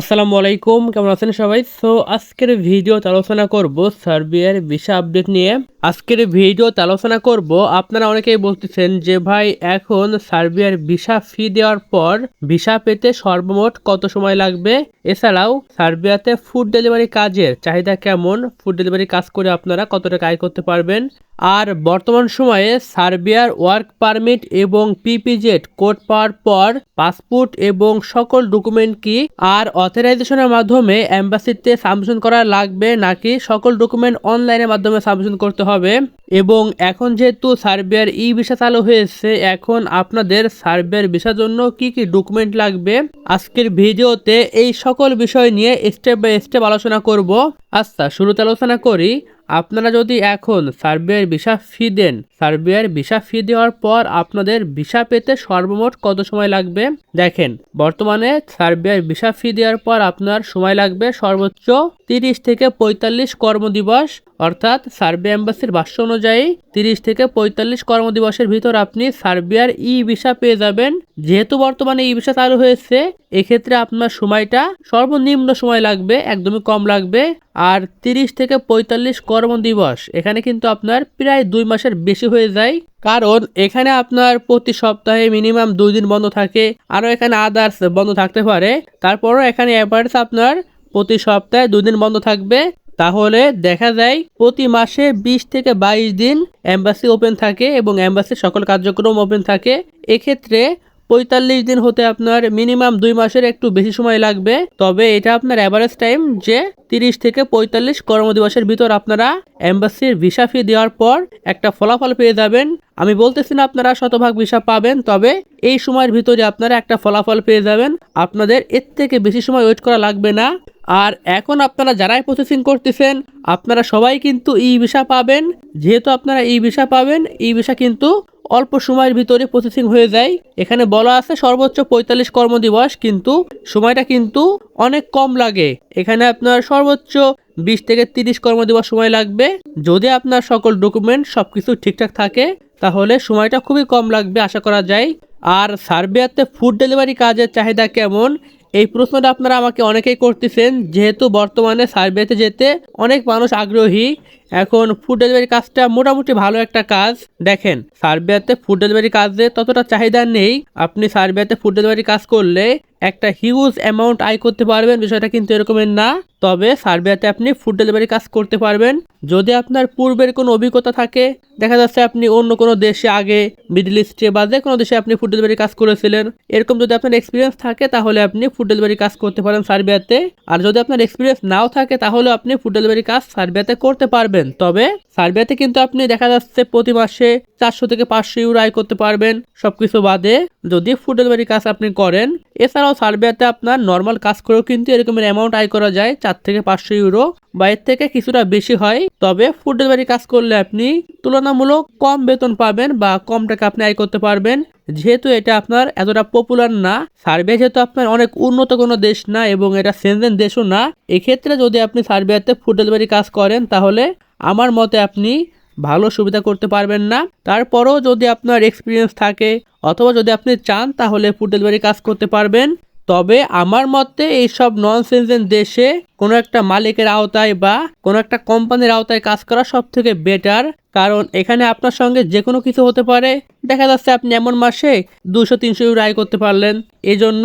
আসসালামু আলাইকুম, কেমন আছেন সবাই? সো আজকের ভিডিওতে আলোচনা করব সার্বিয়ার ভিসা আপডেট নিয়ে। আজকের ভিডিওতে আলোচনা করব, আপনারা অনেকেই বলতেছেন যে ভাই, এখন সার্বিয়ার ভিসা ফি দেওয়ার পর ভিসা পেতে সর্বমোট কত সময় লাগবে? এছাড়াও সার্বিয়াতে ফুড ডেলিভারি কাজের চাহিদা কেমন? ফুড ডেলিভারি কাজ করে আপনারা কত টাকা আয় করতে পারবেন? আর বর্তমান সময়ে সার্বিয়ার ওয়ার্ক পারমিট এবং পিপিজেড কোড পাওয়ার পর পাসপোর্ট এবং সকল ডকুমেন্ট কি আর অথরাইজেশনের মাধ্যমে অ্যাম্বাসিতে সাবমিশন করা লাগবে নাকি সকল ডকুমেন্ট অনলাইনের মাধ্যমে সাবমিশন করতে হবে? এবং এখন যেহেতু সার্বিয়ার ই ভিসা চালু হয়েছে, এখন আপনাদের সার্বিয়ার ভিসার জন্য কি কি ডকুমেন্ট লাগবে? আজকের ভিডিওতে এই সকল বিষয় নিয়ে স্টেপ বাই স্টেপ আলোচনা করব। আচ্ছা শুরুতে আলোচনা করি। আপনারা যদি এখন সার্বিয়ার ভিসা ফি দেন সার্বিয়ার ভিসা ফি দেওয়ার পর আপনাদের ভিসা পেতে সর্বমোট কত সময় লাগবে? দেখেন, বর্তমানে সার্বিয়ার ভিসা ফি দেওয়ার পর আপনার সময় লাগবে সর্বোচ্চ তিরিশ থেকে পঁয়তাল্লিশ কর্মদিবস। অর্থাৎ সার্বিয়া এম্বাসির ভাষ্য অনুযায়ী তিরিশ থেকে পঁয়তাল্লিশ কর্মদিবসের ভিতর আপনি সার্বিয়ার ই ভিসা পেয়ে যাবেন। যেহেতু বর্তমানে ই ভিসা চালু হয়েছে, এক্ষেত্রে আপনার সময়টা সর্বনিম্ন সময় লাগবে, একদমই কম লাগবে। আর তিরিশ থেকে পঁয়তাল্লিশ কর্মদিবস, এখানে কিন্তু আপনার প্রায় দুই মাসের বেশি হয়ে যায়। কারণ এখানে আপনার প্রতি সপ্তাহে মিনিমাম দুই দিন বন্ধ থাকে, আরও এখানে আদার্স বন্ধ থাকতে পারে। তারপরও এখানে অ্যাভারেজ আপনার প্রতি সপ্তাহে দুই দিন বন্ধ থাকবে। তাহলে দেখা যায় প্রতি মাসে বিশ থেকে বাইশ দিন অ্যাম্বাসি ওপেন থাকে এবং অ্যাম্বাসির সকল কার্যক্রম ওপেন থাকে। এক্ষেত্রে পঁয়তাল্লিশ দিন হতে আপনার মিনিমাম দুই মাসের একটু বেশি সময় লাগবে। তবে এটা আপনার অ্যাভারেজ টাইম যে তিরিশ থেকে পঁয়তাল্লিশ কর্মদিবসের ভিতর আপনারা অ্যাম্বাসির ভিসা ফি দেওয়ার পর একটা ফলাফল পেয়ে যাবেন। আমি বলতেছি না আপনারা শতভাগ ভিসা পাবেন, তবে এই সময়ের ভিতরে আপনারা একটা ফলাফল পেয়ে যাবেন। আপনাদের এর থেকে বেশি সময় ওয়েট করা লাগবে না। আর এখন আপনারা যারাই প্রসেসিং করতেছেন, আপনারা সবাই কিন্তু ই ভিসা পাবেন। যেহেতু আপনারা ই ভিসা পাবেন, ই ভিসা কিন্তু অল্প সময়ের ভিতরে প্রসেসিং হয়ে যায়। এখানে বলা আছে সর্বোচ্চ পঁয়তাল্লিশ কর্মদিবস, কিন্তু সময়টা কিন্তু অনেক কম লাগে। এখানে আপনার সর্বোচ্চ বিশ থেকে তিরিশ কর্মদিবস সময় লাগবে। যদি আপনার সকল ডকুমেন্ট সব কিছু ঠিকঠাক থাকে তাহলে সময়টা খুবই কম লাগবে, আশা করা যায়। আর সার্বিয়াতে ফুড ডেলিভারি কাজের চাহিদা কেমন? এই প্রশ্নটা আপনারা আমাকে অনেকেই করতেছেন, যেহেতু বর্তমানে সার্বিয়াতে যেতে অনেক মানুষ আগ্রহী। এখন ফুড ডেলিভারি কাজটা মোটামুটি ভালো একটা কাজ। দেখেন, সার্বিয়াতে ফুড ডেলিভারি কাজে ততটা চাহিদা নেই। আপনি সার্বিয়াতে ফুড ডেলিভারি কাজ করলে একটা হিউজ অ্যামাউন্ট আয় করতে পারবেন, বিষয়টা কিন্তু এরকমের না। তবে সার্বিয়াতে আপনি ফুড ডেলিভারি কাজ করতে পারবেন। যদি আপনার পূর্বের কোনো অভিজ্ঞতা থাকে, দেখা যাচ্ছে আপনি অন্য কোনো দেশে আগে মিডল ইস্টে বা যে কোনো দেশে আপনি ফুড ডেলিভারি কাজ করেছিলেন। এরকম যদি আপনার এক্সপিরিয়েন্স থাকে, তাহলে আপনি ফুড ডেলিভারি কাজ করতে পারেন সার্বিয়াতে। আর যদি আপনার এক্সপিরিয়েন্স নাও থাকে, তাহলে আপনি ফুড ডেলিভারি কাজ সার্বিয়াতে করতে পারবেন। তবে সার্বিয়াতে কিন্তু আপনি দেখা যাচ্ছে প্রতি মাসে চারশো থেকে পাঁচশো ইউরো আয় করতে পারবেন। সবকিছু বাদে যদি ফুড ডেলিভারি কাজ আপনি করেন, এছাড়াও সার্বিয়াতে আপনার নর্মাল কাজ করেও কিন্তু এরকমের অ্যামাউন্ট আয় করা যায়, চার থেকে পাঁচশো ইউরো। বা এর থেকে কিছুটা বেশি হয়, তবে ফুড ডেলিভারি কাজ করলে আপনি তুলনামূলক কম বেতন পাবেন বা কম টাকা আপনি আয় করতে পারবেন। যেহেতু এটা আপনার এতটা পপুলার না সার্বিয়া যেহেতু আপনার অনেক উন্নত কোনো দেশ না এবং এটা সেনজেন দেশও না, এক্ষেত্রে যদি আপনি সার্বিয়াতে ফুড ডেলিভারি কাজ করেন, তাহলে আমার মতে আপনি ভালো সুবিধা করতে পারবেন না। তারপরও যদি আপনার এক্সপিরিয়েন্স থাকে অথবা যদি আপনি চান তাহলে ফুড ডেলিভারি কাজ করতে পারবেন। তবে আমার মতে এইসব নন সেনজেন দেশে কোনো একটা মালিকের আওতায় বা কোনো একটা কোম্পানির আওতায় কাজ করা সব থেকে বেটার কারণ এখানে আপনার সঙ্গে যে কোনো কিছু হতে পারে। দেখা যাচ্ছে আপনি এমন মাসে দুশো, তিনশো ইউরো আয় করতে পারলেন। এই জন্য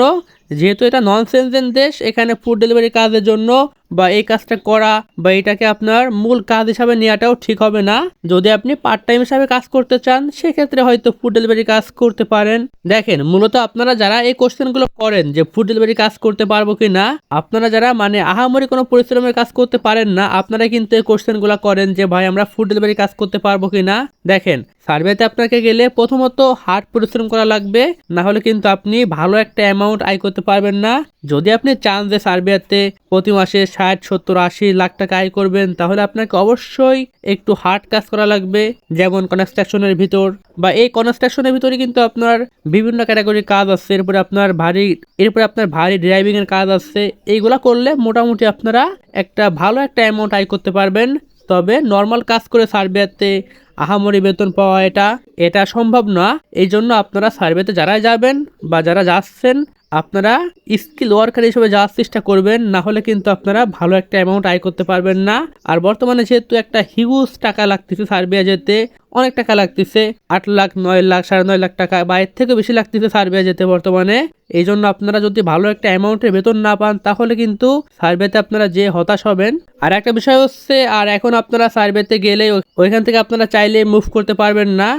যেহেতু এটা নন সেনজেন দেশ, এখানে ফুড ডেলিভারি কাজের জন্য বা এই কাজটা করা বা এটাকে আপনার মূল কাজ হিসাবে নেওয়াটাও ঠিক হবে না। যদি আপনি পার্ট টাইম হিসাবে কাজ করতে চান, সেক্ষেত্রে হয়তো ফুড ডেলিভারি কাজ করতে পারেন। দেখেন, মূলত আপনারা যারা এই কোশ্চেনগুলো করেন যে ফুড ডেলিভারি কাজ করতে পারব কি না আপনারা যারা মানে আহামরি কোনো পরিশ্রমের কাজ করতে পারেন না আপনারা কিন্তু এই কোশ্চেনগুলো করেন যে, ভাই, আমরা ফুড ডেলিভারি কাজ করতে পারব কি না দেখেন সার্ভেতে আপনাকে গেলে প্রথমত হার্ড পরিশ্রম করা লাগবে, না হলে কিন্তু আপনি ভালো একটা অ্যামাউন্ট আয় করতে পারবেন না। যদি আপনি চান যে সার্বিয়াতে প্রতি মাসে ষাট, সত্তর, আশি লাখ টাকা আয় করবেন, তাহলে আপনাকে অবশ্যই একটু হার্ড কাজ করা লাগবে, যেমন কনস্ট্রাকশনের ভিতর বা এই কনস্ট্রাকশনের ভিতরে কিন্তু আপনার বিভিন্ন ক্যাটাগরির কাজ আছে। এরপরে আপনার ভারী, এরপরে আপনার ভারী ড্রাইভিং এর কাজ আছে। এইগুলা করলে মোটামুটি আপনারা একটা ভালো একটা অ্যামাউন্ট আয় করতে পারবেন। তবে নর্মাল কাজ করে সার্বিয়াতে আহামরি বেতন পাওয়া এটা। এটা সম্ভব না। এই জন্য আপনারা সার্ভেতে যারা যাবেন বা যারা যাচ্ছেন আপনারা স্কিল ওয়ার্কার হিসেবে যাওয়ার চেষ্টা করবেন, না হলে কিন্তু আপনারা ভালো একটা অ্যামাউন্ট আয় করতে পারবেন না। আর বর্তমানে যেহেতু একটা হিউজ টাকা লাগতেছে সার্বিয়া যেতে, অনেক টাকা লাগতেছে, আট লাখ, নয় লাখ, সাড়ে নয় লাখ টাকা বা এর থেকে বেশি লাগতেছে সার্বিয়া যেতে বর্তমানে। এই জন্য আপনারা যদি ভালো একটা অ্যামাউন্টের বেতন না পান, তাহলে কিন্তু সার্ভেতে আপনারা যে হতাশ হবেন। আর একটা বিষয় হচ্ছে, আর এখন আপনারা সার্ভেতে গেলে ওইখান থেকে আপনারা চাইলে মুভ করতে পারবেন না।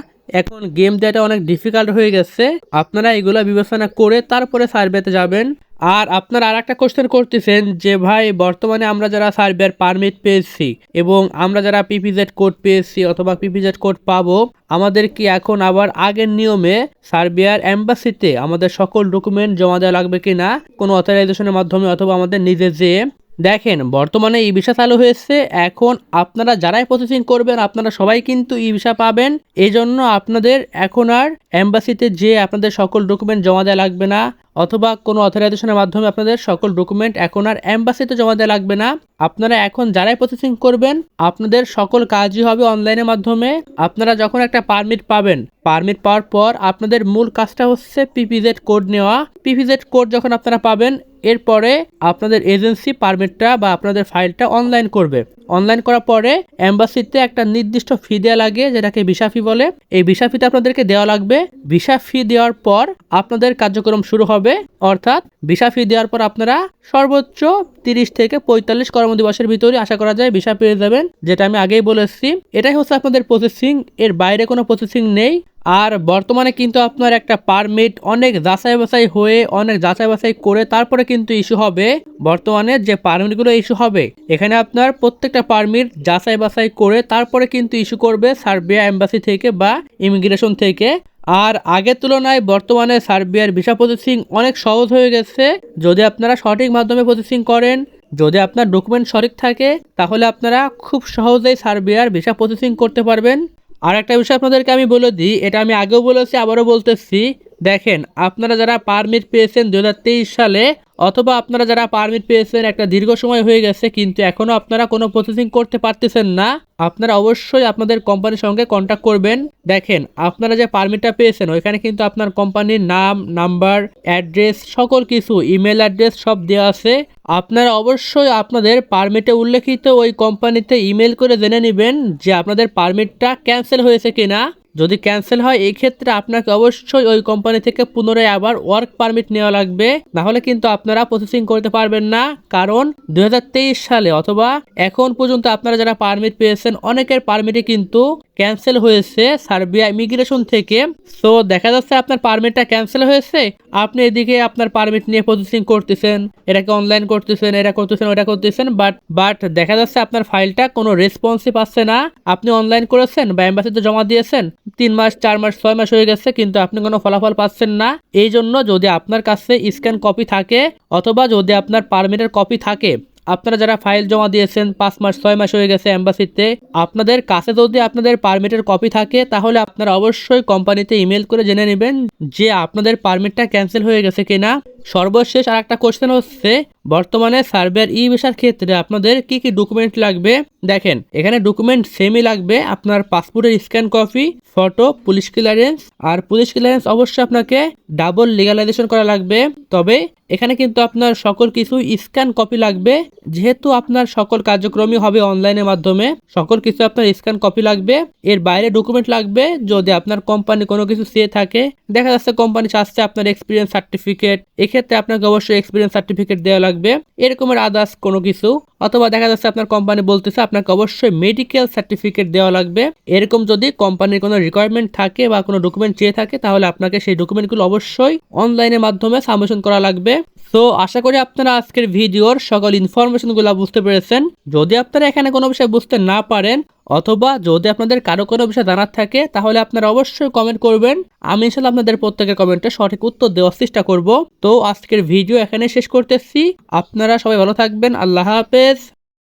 এখন গেম দেওয়াটা অনেক ডিফিকাল্ট হয়ে গেছে। আপনারা এগুলো বিবেচনা করে তারপরে সার্ভেতে যাবেন। আর আপনারা আর একটা কোশ্চেন করতেছেন যে, ভাই, বর্তমানে আমরা যারা সার্ভের পারমিট পেয়েছি এবং আমরা যারা পিপিজেড কোড পেয়েছি অথবা পিপিজেড কোড পাবো, আমাদের কি এখন আবার আগের নিয়মে সার্বিয়ার অ্যাম্বাসিতে আমাদের সকল ডকুমেন্ট জমা দেওয়া লাগবে কি না কোনো অথরাইজেশনের মাধ্যমে অথবা আমাদের নিজে যেয়ে দেখেন, বর্তমানে ই ভিসা চালু হয়েছে। এখন আপনারা যারাই প্রসেসিং করবেন, আপনারা সবাই কিন্তু ই ভিসা পাবেন। এজন্য জন্য আপনাদের এখন আর অ্যাম্বাসিতে যে আপনাদের সকল ডকুমেন্ট জমা দেওয়া লাগবে না। অথবা কোনো অথরাইজেশনের মাধ্যমে আপনাদের সকল ডকুমেন্ট এখন আর অ্যাম্বাসিতে জমা দেওয়া লাগবে না। আপনারা এখন যারাই প্রসেসিং করবেন, আপনাদের সকল কাজই হবে অনলাইনের মাধ্যমে। আপনারা যখন একটা পারমিট পাবেন, পারমিট পাওয়ার পর আপনাদের মূল কাজটা হচ্ছে পিপিজেড কোড নেওয়া। পিপিজেড কোড যখন আপনারা পাবেন, এরপরে আপনাদের এজেন্সি পারমিটটা বা আপনাদের ফাইলটা অনলাইন করবে। অনলাইন করার পরে অ্যাম্বাসিতে একটা নির্দিষ্ট ফি দেওয়া লাগে, যেটাকে ভিসা ফি বলে। এই ভিসা ফিতে আপনাদেরকে দেওয়া লাগবে। ভিসা ফি দেওয়ার পর আপনাদের কার্যক্রম শুরু হবে। অর্থাৎ ভিসা ফি দেওয়ার পর আপনারা সর্বোচ্চ তিরিশ থেকে পঁয়তাল্লিশ কর্মদিবসের ভিতরে আশা করা যায় ভিসা পেয়ে যাবেন। যেটা আমি আগেই বলেছি। এটাই হচ্ছে আপনাদের প্রসেসিং এর বাইরে কোনো প্রসেসিং নেই। আর বর্তমানে কিন্তু আপনার একটা পারমিট অনেক যাচাই বাছাই হয়ে অনেক যাচাই বাছাই করে তারপরে কিন্তু ইস্যু হবে। বর্তমানে যে পারমিটগুলো ইস্যু হবে, এখানে আপনার প্রত্যেকটা পারমিট যাচাই বাছাই করে তারপরে কিন্তু ইস্যু করবে সার্বিয়া এম্বাসি থেকে বা ইমিগ্রেশন থেকে। আর আগের তুলনায় বর্তমানে সার্বিয়ার ভিসা প্রসেসিং অনেক সহজ হয়ে গেছে। যদি আপনারা সঠিক মাধ্যমে প্রসেসিং করেন, যদি আপনার ডকুমেন্ট সঠিক থাকে, তাহলে আপনারা খুব সহজেই সার্বিয়ার ভিসা প্রসেসিং করতে পারবেন। আর একটা বিষয় আপনাদেরকে আমি বলে দিই, এটা আমি আগেও বলেছি, আবারও বলতেছি। দেখেন, আপনারা যারা পারমিট পেয়েছেন দু হাজার তেইশ সালে, অথবা আপনারা যারা পারমিট পেয়েছেন একটা দীর্ঘ সময় হয়ে গেছে, কিন্তু এখনও আপনারা কোনো প্রসেসিং করতে পারতেছেন না, আপনারা অবশ্যই আপনাদের কোম্পানির সঙ্গে কন্ট্যাক্ট করবেন। দেখেন, আপনারা যে পারমিটটা পেয়েছেন, ওইখানে কিন্তু আপনার কোম্পানির নাম নাম্বার অ্যাড্রেস সকল কিছু ইমেল অ্যাড্রেস সব দেওয়া আছে। আপনারা অবশ্যই আপনাদের পারমিটে উল্লেখিত ওই কোম্পানিতে ইমেল করে জেনে নেবেন যে আপনাদের পারমিটটা ক্যান্সেল হয়েছে কিনা। যদি ক্যান্সেল হয় এই ক্ষেত্রে আপনাকে অবশ্যই ওই কোম্পানি থেকে পুনরায় আবার ওয়ার্ক পারমিট নেওয়া লাগবে। না হলে কিন্তু আপনারা প্রসেসিং করতে পারবেন না, কারণ দু হাজার তেইশ সালে অথবা এখন পর্যন্ত আপনারা যারা পারমিট পেয়েছেন, অনেকের পারমিটে কিন্তু ক্যান্সেল হয়েছে সার্বিয়া ইমিগ্রেশন থেকে। সো, দেখা যাচ্ছে আপনার পারমিটটা ক্যান্সেল হয়েছে। আপনি এদিকে আপনার পারমিট নিয়ে প্রসেসিং করতেছেন। এটাকে অনলাইন করতেছেন এটা করতেছেন ওটা করতেছেন বাট বাট দেখা যাচ্ছে আপনার ফাইলটা কোনো রেসপন্সই পাচ্ছে না। আপনি অনলাইন করেছেন বা এম্বাসিতে জমা দিয়েছেন, তিন মাস, চার মাস, ছয় মাস হয়ে গেছে, কিন্তু আপনি কোনো ফলাফল পাচ্ছেন না। এই জন্য যদি আপনার কাছে স্ক্যান কপি থাকে, অথবা যদি আপনার পারমিটের কপি থাকে আপনারা যারা ফাইল জমা দিয়েছেন, পাঁচ মাস, ছয় মাস হয়ে গেছে অ্যাম্বাসিতে আপনাদের কাছে যদি আপনাদের পারমিটের কপি থাকে, তাহলে আপনারা অবশ্যই কোম্পানিতে ইমেল করে জেনে নেবেন যে আপনাদের পারমিটটা ক্যান্সেল হয়ে গেছে কিনা। সর্বশেষ আর একটা কোশ্চেন হচ্ছে বর্তমানে সার্ভের ই ভিসার ক্ষেত্রে আপনাদের কি কি ডকুমেন্ট লাগবে? দেখেন, এখানে ডকুমেন্ট সেমই লাগবে, আপনার পাসপোর্টের scan copy photo police clearance আর পুলিশ ক্লিয়ারেন্স অবশ্যই আপনাকে ডাবল লিগালাইজেশন করা লাগবে। তবে এখানে কিন্তু আপনার সকল কিছু স্ক্যান কপি লাগবে, যেহেতু আপনার সকল কার্যক্রমই হবে অনলাইনের মাধ্যমে, সকল কিছু আপনার স্ক্যান কপি লাগবে। এর বাইরে ডকুমেন্ট লাগবে, যদি আপনার কোম্পানি কোনো কিছু চেয়ে থাকে, দেখা যাচ্ছে কোম্পানি চাচ্ছে আপনার এক্সপিরিয়েন্স সার্টিফিকেট এক্ষেত্রে আপনাকে অবশ্যই এক্সপিরিয়েন্স সার্টিফিকেট দেওয়া লাগবে। এরকমের আদার্স কোনো কিছু। অথবা দেখা যাচ্ছে আপনার কোম্পানি বলতেছে আপনাকে অবশ্যই মেডিকেল সার্টিফিকেট দেওয়া লাগবে। এরকম যদি কোম্পানির কোনো রিকোয়ারমেন্ট থাকে বা কোনো ডকুমেন্ট চেয়ে থাকে, তাহলে আপনাকে সেই ডকুমেন্টগুলো অবশ্যই অনলাইনের মাধ্যমে সাবমিশন করা লাগবে। তো আশা করি আপনারা আজকের ভিডিওর সকল ইনফরমেশনগুলো বুঝতে পেরেছেন। যদি আপনারা এখানে কোনো বিষয় বুঝতে না পারেন, অথবা যদি আপনাদের কারও কোনো বিষয় জানার থাকে, তাহলে আপনারা অবশ্যই কমেন্ট করবেন। আমি ইনশাল্লাহ আপনাদের প্রত্যেকের কমেন্টে সঠিক উত্তর দেওয়ার চেষ্টা করব। তো, আজকের ভিডিও এখানে শেষ করতেছি। আপনারা সবাই ভালো থাকবেন। আল্লাহ হাফেজ।